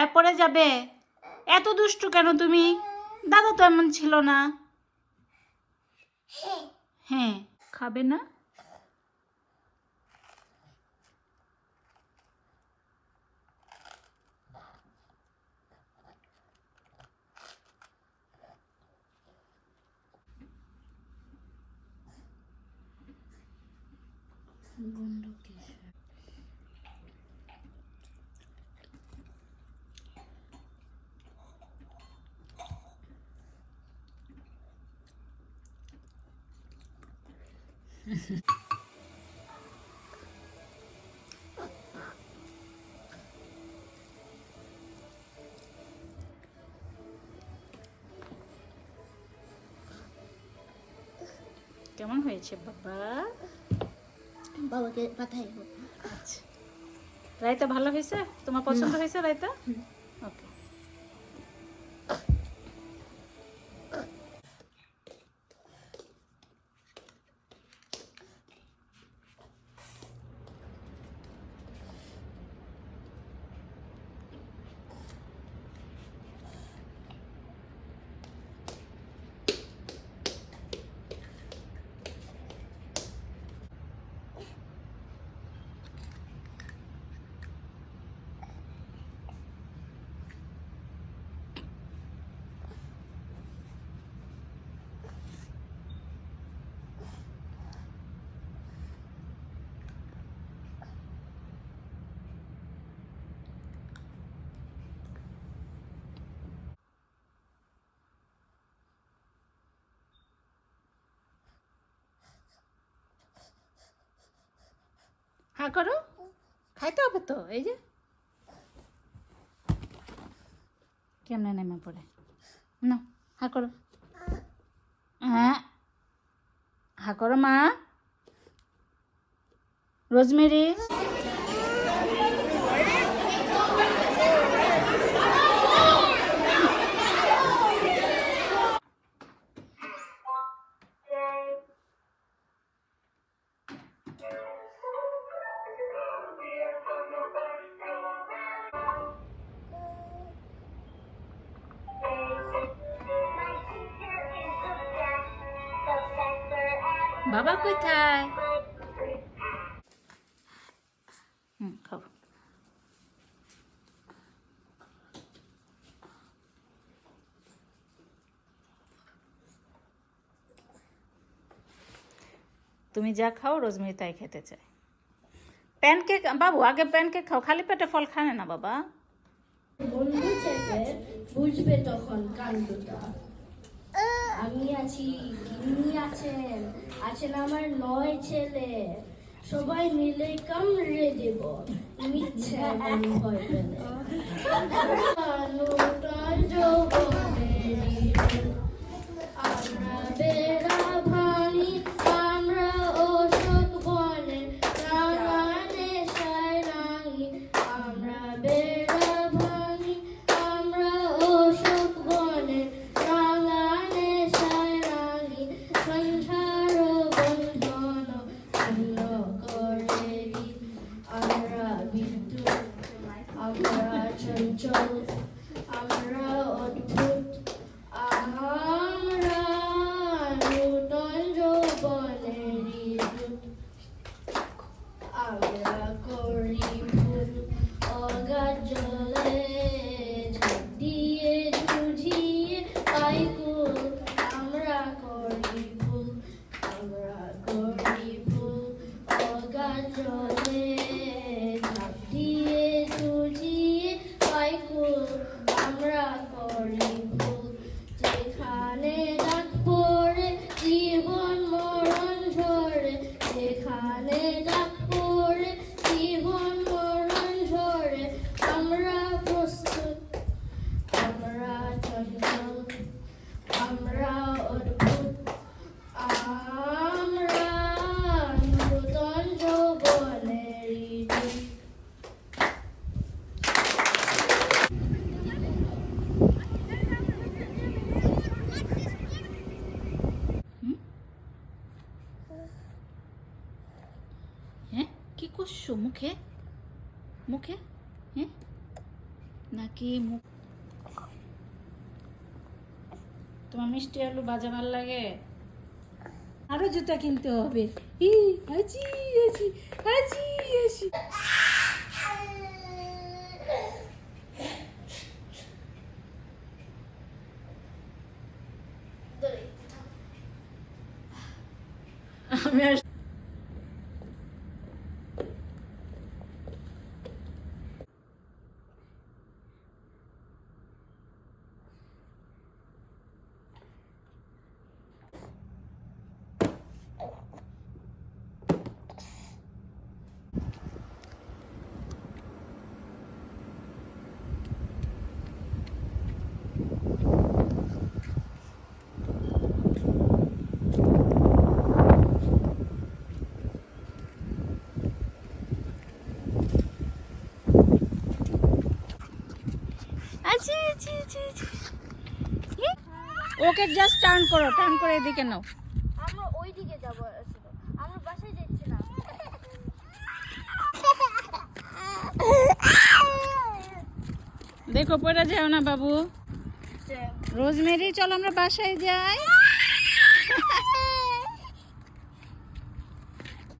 গায়ে পড়ে যাবে? এত দুষ্টু কেন তুমি? দাদা তো এমন ছিল না। হ্যাঁ। খাবে না? কেমন হয়েছে বাবা? বাবাকে পাঠাই। আচ্ছা। রায়তা ভালো হয়েছে? তোমার পছন্দ হয়েছে রায়তা? হ্যাঁ করো। খাইতে হবে তো, এই যে। কেমনে নেমে পড়ে? না হা করো। হ্যাঁ। হা করো মা। রোজমেরি। বাবা কোথায়? হুম খাও তুমি যা খাও রোজমেরি তাই খেতে চায়। প্যানকেক বাবু আগে প্যানকেক খাও। খালি পেটে ফল খানে না বাবা। বুঝবে তখন কাণ্ডটা। আমি আছি গিন্নি আছেন আছেন আমার নয় ছেলে। সবাই মিলে কামড়ে দেব, মিথ্যে আমি ভয় পেলে। আমরা the হ্যাঁ মুখে মুখে হ্যাঁ? নাকি মুখ? তোমার মিষ্টি আলু ভাজা ভালো লাগে? আরও জুতা কিনতে হবে। ই। আমি ওকে জাস্ট টার্ন করো টার্ন করে এদিকে নাও। আমরা ওইদিকে যাব যাব আমরা বাসায় যাচ্ছিলাম দেখো পড়ে যাও না বাবু। রোজমেরি চলো আমরা বাসায় যাই।